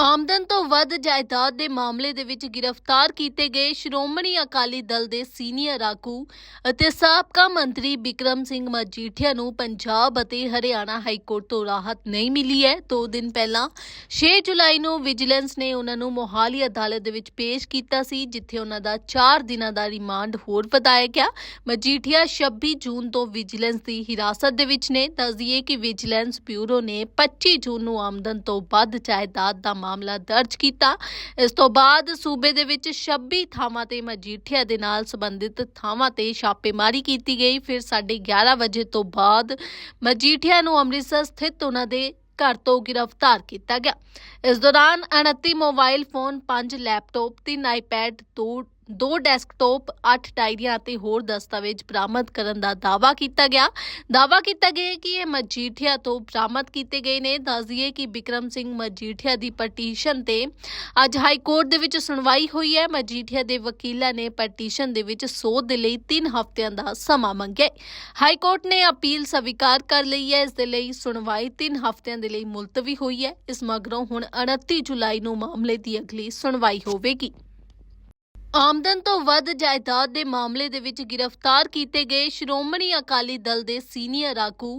ਆਮਦਨ ਤੋਂ ਵੱਧ ਜਾਇਦਾਦ ਦੇ ਮਾਮਲੇ ਦੇ ਵਿੱਚ ਗ੍ਰਿਫਤਾਰ ਕੀਤੇ ਗਏ ਸ਼੍ਰੋਮਣੀ ਅਕਾਲੀ ਦਲ ਦੇ ਸੀਨੀਅਰ ਆਗੂ ਅਤੇ ਸਾਬਕਾ ਮੰਤਰੀ ਬਿਕਰਮ ਸਿੰਘ ਮਜੀਠੀਆ ਨੂੰ ਪੰਜਾਬ ਅਤੇ ਹਰਿਆਣਾ ਹਾਈ ਕੋਰਟ ਤੋਂ ਰਾਹਤ ਨਹੀਂ ਮਿਲੀ ਹੈ। ਦੋ ਦਿਨ ਪਹਿਲਾਂ 6 ਜੁਲਾਈ ਨੂੰ ਵਿਜੀਲੈਂਸ ਨੇ ਉਹਨਾਂ ਨੂੰ ਮੋਹਾਲੀ ਅਦਾਲਤ ਦੇ ਵਿੱਚ ਪੇਸ਼ ਕੀਤਾ ਸੀ, ਜਿੱਥੇ ਉਹਨਾਂ ਦਾ 4 ਦਿਨਾਂ ਦਾ ਰਿਮਾਂਡ ਹੋਰ ਵਧਾਇਆ ਗਿਆ। ਮਜੀਠੀਆ 26 ਜੂਨ ਤੋਂ ਵਿਜੀਲੈਂਸ ਦੀ ਹਿਰਾਸਤ ਦੇ ਵਿੱਚ ਨੇ। ਦੱਸਦੀਏ ਕਿ ਵਿਜੀਲੈਂਸ ਬਿਊਰੋ ਨੇ 25 ਜੂਨ ਨੂੰ ਆਮਦਨ ਤੋਂ ਵੱਧ ਜਾਇਦਾਦ ਦਾ ਮਾਮਲਾ ਦਰਜ ਕੀਤਾ। ਇਸ ਤੋਂ ਬਾਅਦ ਸੂਬੇ ਦੇ ਵਿੱਚ 26 ਥਾਵਾਂ ਤੇ ਮਜੀਠੀਆ ਦੇ ਨਾਲ ਸੰਬੰਧਿਤ ਥਾਵਾਂ ਤੇ ਛਾਪੇਮਾਰੀ ਕੀਤੀ ਗਈ। ਫਿਰ 11:30 ਵਜੇ ਤੋਂ ਬਾਅਦ ਮਜੀਠੀਆ ਨੂੰ ਅੰਮ੍ਰਿਤਸਰ ਸਥਿਤ ਉਹਨਾਂ ਦੇ ਘਰ ਤੋਂ ਗ੍ਰਿਫਤਾਰ ਕੀਤਾ ਗਿਆ। ਇਸ ਦੌਰਾਨ 29 ਮੋਬਾਈਲ ਫੋਨ 5 ਲੈਪਟਾਪ 3 ਆਈਪੈਡ 2 ਦੋ ਡੈਸਕਟਾਪ 8 ਡਾਇਰੀਆਂ ਅਤੇ ਹੋਰ ਦਸਤਾਵੇਜ਼ ਬਰਾਮਦ ਕਰਨ ਦਾ ਦਾਅਵਾ ਕੀਤਾ ਗਿਆ। ਦਾਅਵਾ ਕੀਤਾ ਗਿਆ ਕਿ ਇਹ ਮਜੀਠੀਆ ਤੋਂ ਬਰਾਮਦ ਕੀਤੇ ਗਏ ਨੇ। ਦੱਸਦੀਏ ਕਿ ਬਿਕਰਮ ਸਿੰਘ ਮਜੀਠੀਆ ਦੀ ਪਟੀਸ਼ਨ ਤੇ ਅੱਜ ਹਾਈ ਕੋਰਟ ਦੇ ਵਿੱਚ ਸੁਣਵਾਈ ਹੋਈ ਹੈ। ਮਜੀਠੀਆ ਦੇ ਵਕੀਲਾਂ ਨੇ ਪਟੀਸ਼ਨ ਦੇ ਵਿੱਚ ਸੋਧ ਦੇ ਲਈ 3 ਹਫ਼ਤਿਆਂ ਦਾ ਸਮਾਂ ਮੰਗਿਆ। ਹਾਈ ਕੋਰਟ ਨੇ ਅਪੀਲ ਸਵੀਕਾਰ ਕਰ ਲਈ ਹੈ। ਇਸ ਦੇ ਲਈ ਸੁਣਵਾਈ 3 ਹਫ਼ਤਿਆਂ ਦੇ ਲਈ ਮੁਲਤਵੀ ਹੋਈ ਹੈ। ਇਸ ਮਗਰੋਂ ਹੁਣ 29 ਜੁਲਾਈ ਨੂੰ ਮਾਮਲੇ ਦੀ ਅਗਲੀ ਸੁਣਵਾਈ ਹੋਵੇਗੀ। ਆਮਦਨ ਤੋਂ ਵੱਧ ਜਾਇਦਾਦ ਦੇ ਮਾਮਲੇ ਦੇ ਵਿੱਚ ਗ੍ਰਿਫਤਾਰ ਕੀਤੇ ਗਏ ਸ਼੍ਰੋਮਣੀ ਅਕਾਲੀ ਦਲ ਦੇ ਸੀਨੀਅਰ ਆਗੂ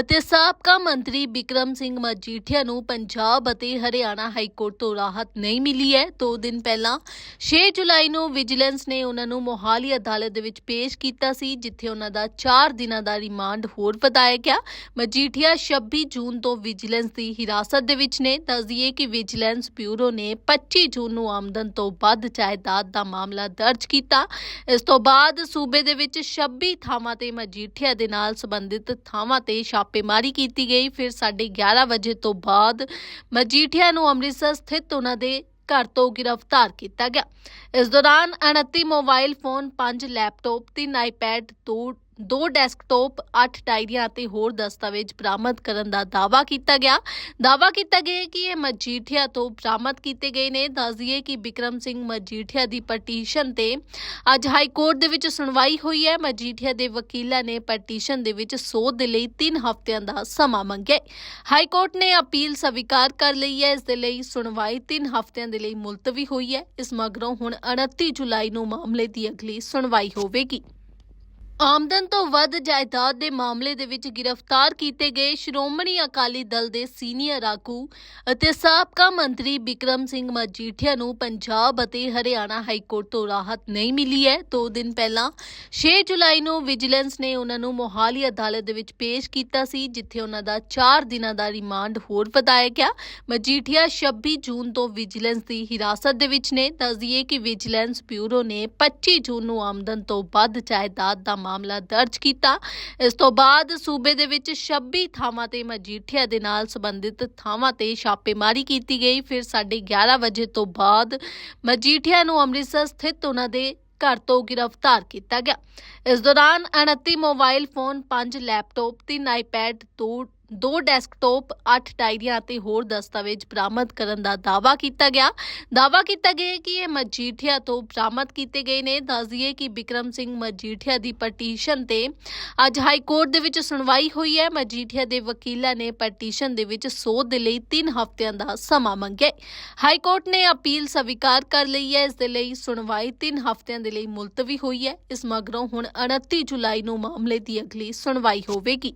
ਅਤੇ ਸਾਬਕਾ ਮੰਤਰੀ ਬਿਕਰਮ ਸਿੰਘ ਮਜੀਠੀਆ ਨੂੰ ਪੰਜਾਬ ਅਤੇ ਹਰਿਆਣਾ ਹਾਈ ਕੋਰਟ ਤੋਂ ਰਾਹਤ ਨਹੀਂ ਮਿਲੀ ਹੈ। ਦੋ ਦਿਨ ਪਹਿਲਾਂ 6 ਜੁਲਾਈ ਨੂੰ ਵਿਜੀਲੈਂਸ ਨੇ ਉਹਨਾਂ ਨੂੰ ਮੋਹਾਲੀ ਅਦਾਲਤ ਦੇ ਵਿੱਚ ਪੇਸ਼ ਕੀਤਾ ਸੀ, ਜਿੱਥੇ ਉਹਨਾਂ ਦਾ 4 ਦਿਨਾਂ ਦਾ ਰਿਮਾਂਡ ਹੋਰ ਵਧਾਇਆ ਗਿਆ। ਮਜੀਠੀਆ 26 ਜੂਨ ਤੋਂ ਵਿਜੀਲੈਂਸ ਦੀ ਹਿਰਾਸਤ ਦੇ ਵਿੱਚ ਨੇ। ਦੱਸਦੀਏ ਕਿ ਵਿਜੀਲੈਂਸ ਬਿਊਰੋ ਨੇ 25 ਜੂਨ ਨੂੰ ਆਮਦਨ ਤੋਂ ਵੱਧ ਜਾਇਦਾਦ ਦਾ ਮਾਮਲਾ ਦਰਜ ਕੀਤਾ। ਇਸ ਤੋਂ ਬਾਅਦ ਸੂਬੇ ਦੇ ਵਿੱਚ 26 ਥਾਵਾਂ ਤੇ ਮਜੀਠੀਆ ਦੇ ਨਾਲ ਸੰਬੰਧਿਤ ਥਾਵਾਂ ਤੇ ਛਾਪੇਮਾਰੀ ਕੀਤੀ ਗਈ। ਫਿਰ 11:30 ਵਜੇ ਤੋਂ ਬਾਅਦ ਮਜੀਠੀਆ ਨੂੰ ਅੰਮ੍ਰਿਤਸਰ ਸਥਿਤ ਉਹਨਾਂ ਦੇ ਘਰ ਤੋਂ ਗ੍ਰਿਫਤਾਰ ਕੀਤਾ ਗਿਆ। ਇਸ ਦੌਰਾਨ 29 ਮੋਬਾਈਲ ਫੋਨ 5 ਲੈਪਟਾਪ 3 ਆਈਪੈਡ 2 ਦੋ ਡੈਸਕਟਾਪ 8 ਡਾਇਰੀਆਂ ਅਤੇ ਹੋਰ ਦਸਤਾਵੇਜ਼ ਬਰਾਮਦ ਕਰਨ ਦਾ ਦਾਅਵਾ ਕੀਤਾ ਗਿਆ। ਦਾਅਵਾ ਕੀਤਾ ਗਿਆ ਕਿ ਇਹ ਮਜੀਠੀਆ ਤੋਂ ਬਰਾਮਦ ਕੀਤੇ ਗਏ ਨੇ। ਦੱਸਦੀਏ ਕਿ ਬਿਕਰਮ ਸਿੰਘ ਮਜੀਠੀਆ ਦੀ ਪਟੀਸ਼ਨ ਤੇ ਅੱਜ ਹਾਈ ਕੋਰਟ ਦੇ ਵਿੱਚ ਸੁਣਵਾਈ ਹੋਈ ਹੈ। ਮਜੀਠੀਆ ਦੇ ਵਕੀਲਾਂ ਨੇ ਪਟੀਸ਼ਨ ਦੇ ਵਿੱਚ ਸੋਧ ਦੇ ਲਈ 3 ਹਫ਼ਤਿਆਂ ਦਾ ਸਮਾਂ ਮੰਗਿਆ ਹਾਈ ਕੋਰਟ ਨੇ ਅਪੀਲ ਸਵੀਕਾਰ ਕਰ ਲਈ ਹੈ। ਇਸ ਦੇ ਲਈ ਸੁਣਵਾਈ 3 ਹਫ਼ਤਿਆਂ ਦੇ ਲਈ ਮੁਲਤਵੀ ਹੋਈ ਹੈ। ਇਸ ਮਗਰੋਂ ਹੁਣ 29 ਜੁਲਾਈ ਨੂੰ ਮਾਮਲੇ ਦੀ ਅਗਲੀ ਸੁਣਵਾਈ ਹੋਵੇਗੀ। ਆਮਦਨ ਤੋਂ ਵੱਧ ਜਾਇਦਾਦ ਦੇ ਮਾਮਲੇ ਦੇ ਵਿੱਚ ਗ੍ਰਿਫਤਾਰ ਕੀਤੇ ਗਏ ਸ਼੍ਰੋਮਣੀ ਅਕਾਲੀ ਦਲ ਦੇ ਸੀਨੀਅਰ ਆਗੂ ਅਤੇ ਸਾਬਕਾ ਮੰਤਰੀ ਬਿਕਰਮ ਸਿੰਘ ਮਜੀਠੀਆ ਨੂੰ ਪੰਜਾਬ ਅਤੇ ਹਰਿਆਣਾ ਹਾਈ ਕੋਰਟ ਤੋਂ ਰਾਹਤ ਨਹੀਂ ਮਿਲੀ ਹੈ। ਦੋ ਦਿਨ ਪਹਿਲਾਂ 6 ਜੁਲਾਈ ਨੂੰ ਵਿਜੀਲੈਂਸ ਨੇ ਉਹਨਾਂ ਨੂੰ ਮੋਹਾਲੀ ਅਦਾਲਤ ਦੇ ਵਿੱਚ ਪੇਸ਼ ਕੀਤਾ ਸੀ, ਜਿੱਥੇ ਉਹਨਾਂ ਦਾ 4 ਦਿਨਾਂ ਦਾ ਰਿਮਾਂਡ ਹੋਰ ਵਧਾਇਆ ਗਿਆ। ਮਜੀਠੀਆ 26 ਜੂਨ ਤੋਂ ਵਿਜੀਲੈਂਸ ਦੀ ਹਿਰਾਸਤ ਦੇ ਵਿੱਚ ਨੇ। ਦੱਸਦੀਏ ਕਿ ਵਿਜੀਲੈਂਸ ਬਿਊਰੋ ਨੇ 25 ਜੂਨ ਨੂੰ ਆਮਦਨ ਤੋਂ ਵੱਧ ਜਾਇਦਾਦ ਦਾ ਮਾਮਲਾ ਦਰਜ ਕੀਤਾ। ਇਸ ਤੋਂ ਬਾਅਦ ਸੂਬੇ ਦੇ ਵਿੱਚ 26 ਥਾਵਾਂ ਤੇ ਮਜੀਠੀਆ ਦੇ ਨਾਲ ਸੰਬੰਧਿਤ ਥਾਵਾਂ ਤੇ ਛਾਪੇਮਾਰੀ ਕੀਤੀ ਗਈ। ਫਿਰ 11:30 ਵਜੇ ਤੋਂ ਬਾਅਦ ਮਜੀਠੀਆ ਨੂੰ ਅੰਮ੍ਰਿਤਸਰ ਸਥਿਤ ਉਹਨਾਂ ਦੇ ਘਰ ਤੋਂ ਗ੍ਰਿਫਤਾਰ ਕੀਤਾ ਗਿਆ। ਇਸ ਦੌਰਾਨ 29 ਮੋਬਾਈਲ ਫੋਨ 5 ਲੈਪਟਾਪ 3 ਆਈਪੈਡ 2 ਦੋ ਡੈਸਕਟਾਪ 8 ਡਾਇਰੀਆਂ ਅਤੇ ਹੋਰ ਦਸਤਾਵੇਜ਼ ਬਰਾਮਦ ਕਰਨ ਦਾ ਦਾਵਾ ਕੀਤਾ ਗਿਆ। ਦਾਅਵਾ ਕੀਤਾ ਗਿਆ ਕਿ ਇਹ ਮਜੀਠੀਆ ਤੋਂ ਬਰਾਮਦ ਕੀਤੇ ਗਏ ਨੇ। ਦੱਸਦੀਏ ਕਿ ਬਿਕਰਮ ਸਿੰਘ ਮਜੀਠੀਆ ਦੀ ਪਟੀਸ਼ਨ ਤੇ ਅੱਜ ਹਾਈ ਕੋਰਟ ਦੇ ਵਿੱਚ ਸੁਣਵਾਈ ਹੋਈ ਹੈ। ਮਜੀਠੀਆ ਦੇ ਵਕੀਲਾਂ ਨੇ ਪਟੀਸ਼ਨ ਦੇ ਵਿੱਚ ਸੋਧ ਦੇ ਲਈ 3 ਹਫ਼ਤਿਆਂ ਦਾ ਸਮਾਂ ਮੰਗਿਆ ਹਾਈ ਕੋਰਟ ਨੇ ਅਪੀਲ ਸਵੀਕਾਰ ਕਰ ਲਈ ਹੈ। ਇਸ ਦੇ ਲਈ ਸੁਣਵਾਈ 3 ਹਫ਼ਤਿਆਂ ਦੇ ਲਈ ਮੁਲਤਵੀ ਹੋਈ ਹੈ। ਇਸ ਮਗਰੋਂ ਹੁਣ 29 ਜੁਲਾਈ ਨੂੰ ਮਾਮਲੇ ਦੀ ਅਗਲੀ ਸੁਣਵਾਈ ਹੋਵੇਗੀ।